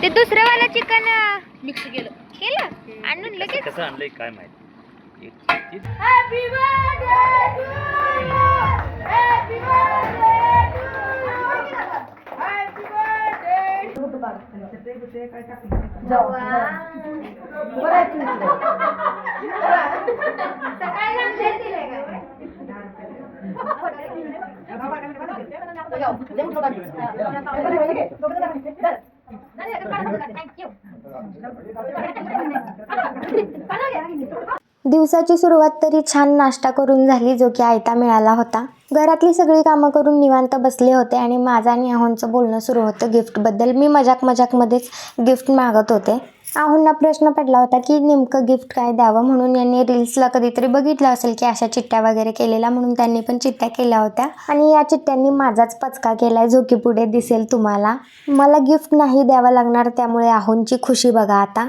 ते दुसरं वाला चिकन मिक्स केलं केलं आणून लगेच कसं आणलंय काय माहिती एक ती- दिवसाची सुरुवात तरी छान नाश्ता करून झाली जो की आयता मिळाला होता. घरातली सगळी कामं करून निवांत बसले होते आणि माझं आणि आहोंचं बोलणं सुरू होतं. गिफ्टबद्दल मी मजाक मजाकमध्येच गिफ्ट मागत होते. आहोंना प्रश्न पडला होता की नेमकं गिफ्ट काय द्यावं म्हणून यांनी रील्सला कधीतरी बघितलं असेल की अशा चिठ्ठ्या वगैरे केलेल्या म्हणून त्यांनी पण चिठ्ठ्या केल्या होत्या. आणि या चिठ्ठ्यांनी माझाच पचका केलाय जो की पुढे दिसेल तुम्हाला. मला गिफ्ट नाही द्यावं लागणार त्यामुळे आहोंची खुशी बघा आता.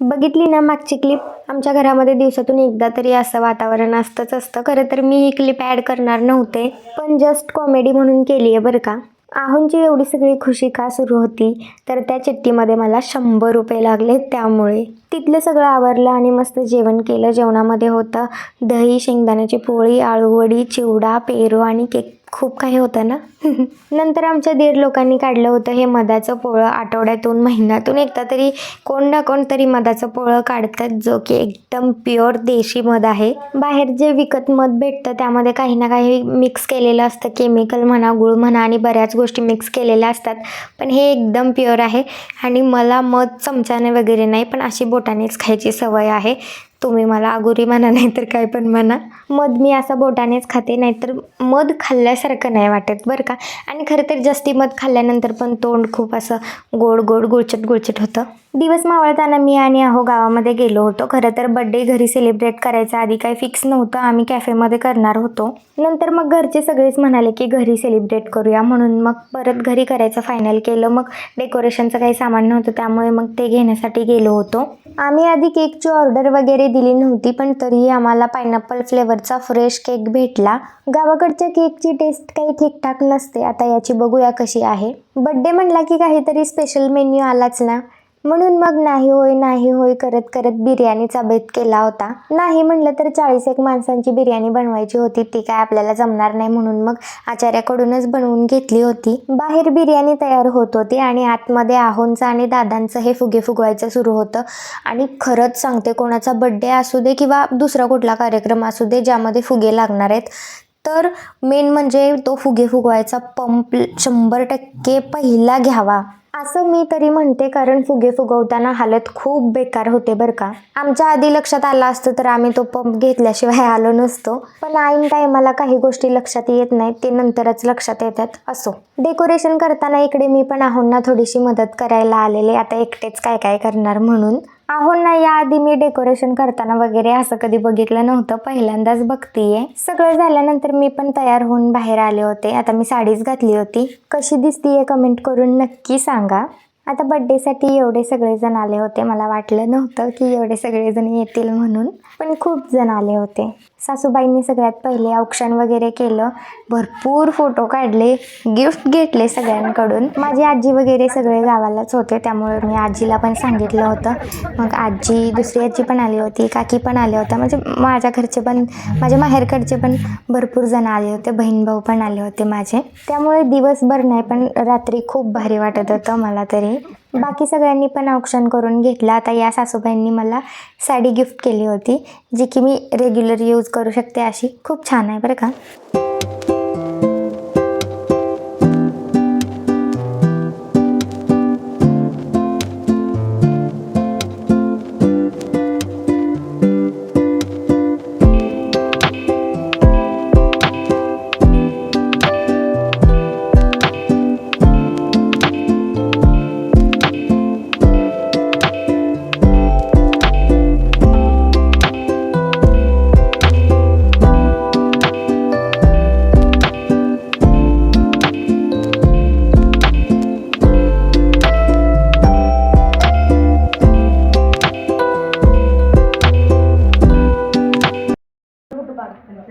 बघितली ना मागची क्लिप आमच्या घरामध्ये दिवसातून एकदा तरी असं वातावरण असतंच असतं. खरं तर मी ही क्लिप ॲड करणार नव्हते. पण जस्ट कॉमेडी म्हणून केली आहे बरं का. आहोंची एवढी सगळी खुशी का सुरू होती? तर त्या चिठ्ठीमध्ये मला शंभर रुपये लागले त्यामुळे. तिथलं सगळं आवरलं आणि मस्त जेवण केलं. जेवणामध्ये होतं दही शेंगदाण्याची पोळी आळूवडी चिवडा पेरू आणि केक खूप काही होतं ना. नंतर आमच्या दीड लोकांनी काढलं होतं हे मधाचं पोळं आठवड्यातून महिन्यातून एकदा तरी कोण ना कोण तरी मधाचं पोळं काढतात जो की एकदम प्युअर देशी मध आहे. बाहेर जे विकत मध भेटतं त्यामध्ये काही ना काही मिक्स केलेलं असतं. केमिकल म्हणा गुळ म्हणा आणि बऱ्याच गोष्टी मिक्स केलेल्या असतात. पण हे एकदम प्युअर आहे. आणि मला मध चमच्याने वगैरे नाही पण अशी बोटानेच खायची सवय आहे. तुम्ही मला अगोरी म्हणा नाही तर काय पण म्हणा. मध मी असं बोटानेच खाते नाहीतर मध खाल्ल्यासारखं नाही वाटत बरं का. आणि खरं तर जास्ती मध खाल्ल्यानंतर पण तोंड खूप असं गोड गोड गुळचट गुळचट होतं. दिवस मावळताना मी आणि अहो गावामध्ये गेलो होतो. खरं तर बड्डे घरी सेलिब्रेट करायचा आधी काही फिक्स नव्हतं. आम्ही कॅफेमध्ये करणार होतो. नंतर मग घरचे सगळेच म्हणाले की घरी सेलिब्रेट करूया म्हणून मग परत घरी करायचं फायनल केलं. मग डेकोरेशनचं काही सामान नव्हतं. त्यामुळे मग ते घेण्यासाठी गेलो होतो. आम्ही आधी केकची ऑर्डर वगैरे दिली नव्हती पण तरीही आम्हाला पायनॅपल फ्लेवरचा फ्रेश केक भेटला. गावाकडच्या केकची टेस्ट काही ठीकठाक नसते. आता याची बघूया कशी आहे. बड्डे म्हणला की काहीतरी स्पेशल मेन्यू आलाच ना. म्हणून मग नाही होय नाही होय करत करत बिर्याणीचा बेत केला होता. नाही म्हणलं तर चाळीस एक माणसांची बिर्याणी बनवायची होती ती काय आपल्याला जमणार नाही म्हणून मग आचार्याकडूनच बनवून घेतली होती. बाहेर बिर्याणी तयार होत होती आणि आतमध्ये आहोंचं आणि दादांचं हे फुगे फुगवायचं सुरू होतं. आणि खरंच सांगते कोणाचा बड्डे असू दे किंवा दुसरा कुठला कार्यक्रम असू दे ज्यामध्ये फुगे लागणार आहेत. तर मेन म्हणजे तो फुगे फुगवायचा पंप शंभर टक्के पहिला घ्यावा. असं मी तरी म्हणते कारण फुगे फुगवताना हालत खूप बेकार होते बरं का. आमच्या आधी लक्षात आलं असतं तर आम्ही तो पंप घेतल्याशिवाय आलो नसतो. पण ऐन टायमाला काही गोष्टी लक्षात येत नाहीत ते नंतरच लक्षात येतात असो. डेकोरेशन करताना इकडे मी पण आहोंना थोडीशी मदत करायला आलेले आता एकटेच काय काय करणार म्हणून. आहोंना याआधी मी डेकोरेशन करताना वगैरे असं कधी बघितलं नव्हतं. पहिल्यांदाच बघतीये. सगळं झाल्यानंतर मी पण तयार होऊन बाहेर आले होते. आता मी साडीच घातली होती. कशी दिसतीये कमेंट करून नक्की सांगा. आता बड्डेसाठी एवढे सगळेजण आले होते. मला वाटलं नव्हतं की एवढे सगळेजण येतील म्हणून. पण खूप जण आले होते. सासूबाईंनी सगळ्यात पहिले औक्षण वगैरे केलं. भरपूर फोटो काढले गिफ्ट घेतले सगळ्यांकडून. माझी आजी वगैरे सगळे गावालाच होते त्यामुळे मी आजीला पण सांगितलं होतं. मग आजी दुसरी आजी पण आली होती काकी पण आल्या होत्या. म्हणजे माझ्या घरचे पण माझ्या माहेरकडचे पण भरपूर जण आले होते बहीण भाऊ पण आले होते माझे. त्यामुळे दिवसभर नाही पण रात्री खूप भारी वाटत होतं मला तरी. बाकी सगळ्यांनी पण ऑप्शन करून घेतलं. आता या सासूबाईंनी मला साडी गिफ्ट केली होती जी की मी रेग्युलर यूज करू शकते अशी. खूप छान आहे बरं का?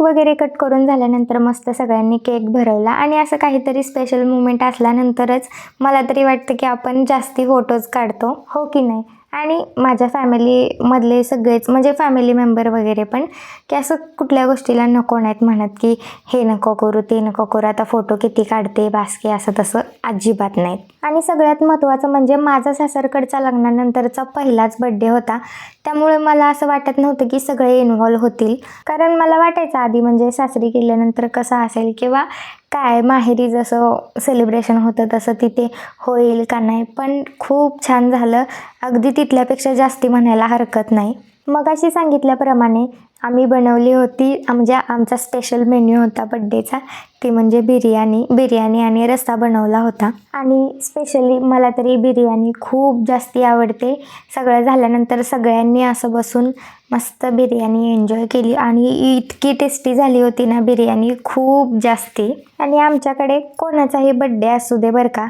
केक वगैरे कट करून झाल्यानंतर मस्त सगळ्यांनी केक भरवला. आणि असं काहीतरी स्पेशल मुमेंट असल्यानंतरच मला तरी वाटतं की आपण जास्ती फोटोज काढतो. हो की नाही? आणि माझ्या फॅमिलीमधले सगळेच म्हणजे फॅमिली मेंबर वगैरे पण की असं कुठल्या गोष्टीला नको नाहीत म्हणत की हे नको करू ते नको करू आता फोटो किती काढते बासकी असं तसं अजिबात नाहीत. आणि सगळ्यात महत्त्वाचं म्हणजे माझा सासरकडचा लग्नानंतरचा पहिलाच बड्डे होता. त्यामुळे मला असं वाटत नव्हतं की सगळे इन्व्हॉल्व होतील. कारण मला वाटायचं आधी म्हणजे सासरी गेल्यानंतर कसं असेल किंवा काय माहेरी जसं सेलिब्रेशन होतं तसं तिथे होईल का नाही? पण खूप छान झालं. अगदी तिथल्यापेक्षा जास्ती म्हणायला हरकत नाही. मग अशी सांगितल्याप्रमाणे आम्ही बनवली होती म्हणजे आमचा स्पेशल मेन्यू होता बड्डेचा ती म्हणजे बिर्याणी बिर्याणी आणि रस्सा बनवला होता. आणि स्पेशली मला तरी बिर्याणी खूप जास्ती आवडते. सगळं झाल्यानंतर सगळ्यांनी असं बसून मस्त बिर्याणी एन्जॉय केली आणि इतकी टेस्टी झाली होती ना बिर्याणी खूप जास्ती. आणि आमच्याकडे कोणाचाही बड्डे असू दे बरं का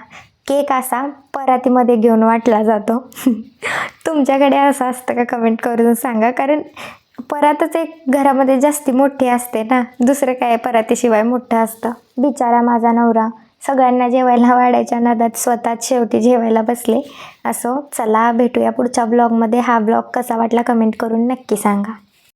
केक असा परातीमध्ये घेऊन वाटला जातो. तुमच्याकडे असं असतं का? कमेंट करून सांगा. कारण परातच एक घरामध्ये जास्ती मोठी असते ना. दुसरं काय परातीशिवाय मोठं असतं. बिचारा माझा नवरा सगळ्यांना जेवायला वाढायच्या नादात स्वतःच शेवटी जेवायला बसले. असो चला भेटूया पुढच्या ब्लॉगमध्ये हा ब्लॉग कसा वाटला कमेंट करून नक्की सांगा.